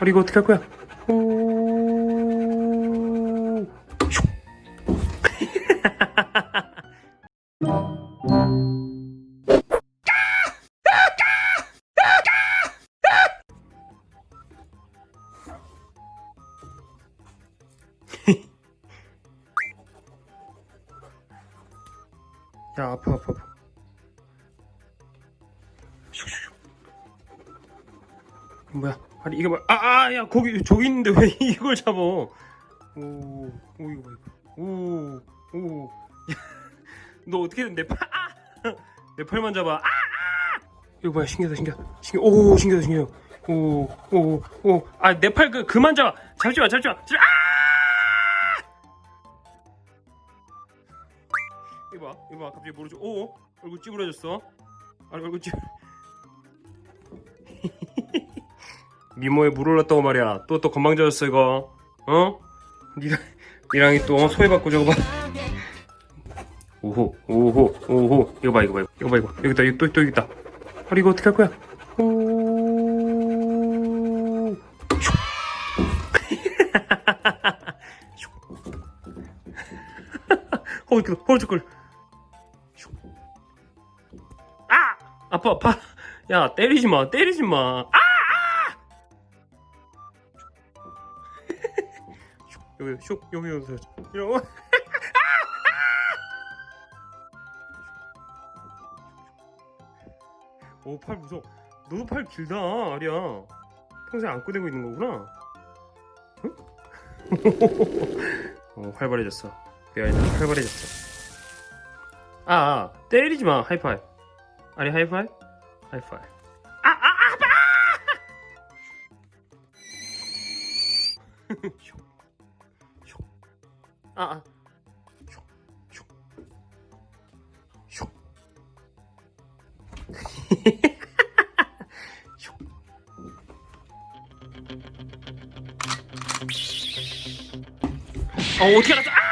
아리 이거 어떻게 할 거야? 오... 슉. 야 아파 아파 아파. 뭐야 아니 이게 뭐야 아아 야 거기 저기 있는데 왜 이걸 잡어 오오 이거 봐 이거 오오너 어떻게든 내 팔 아! 내 팔만 잡아 아! 아! 이거 뭐야 신기하다 신기하다 신기 오 신기하다 신기해 오 오 오 아 내 팔 그 그만 잡아 잡지 마 잡지 마 잡지 마. 아! 이거 봐 이거 봐 갑자기 모르죠 오 얼굴 찌그러졌어 아 얼굴 찌 미모에 물 올랐다고 말이야. 또 또 건방져졌어 이거. 어? 니랑 니랑이 또 소외받고 저거 봐. 오호 오호 오호. 이거 봐 이거 봐 이거 봐 이거 여기 있다 여기 또, 또 여기 있다. 아리 이거 어떻게 할 거야? 오. 슉. 슉. 허우끌 허우끌 아! 아파 아파 야 때리지 마 때리지 마. 아! 여기 슉 여기 이런 거. 오팔 무서워. 너도 팔 길다 아리야. 평생 안고 대고 있는 거구나. 응? 어, 활발해졌어. 그 아이는 활발해졌어. 아, 아 때리지 마. 하이파이 아리 하이파이 하이파이 아 아 아 아, 아. 슉, 슉, 슉. 슉. 어, 어떻게 알았어? 아! 안녕.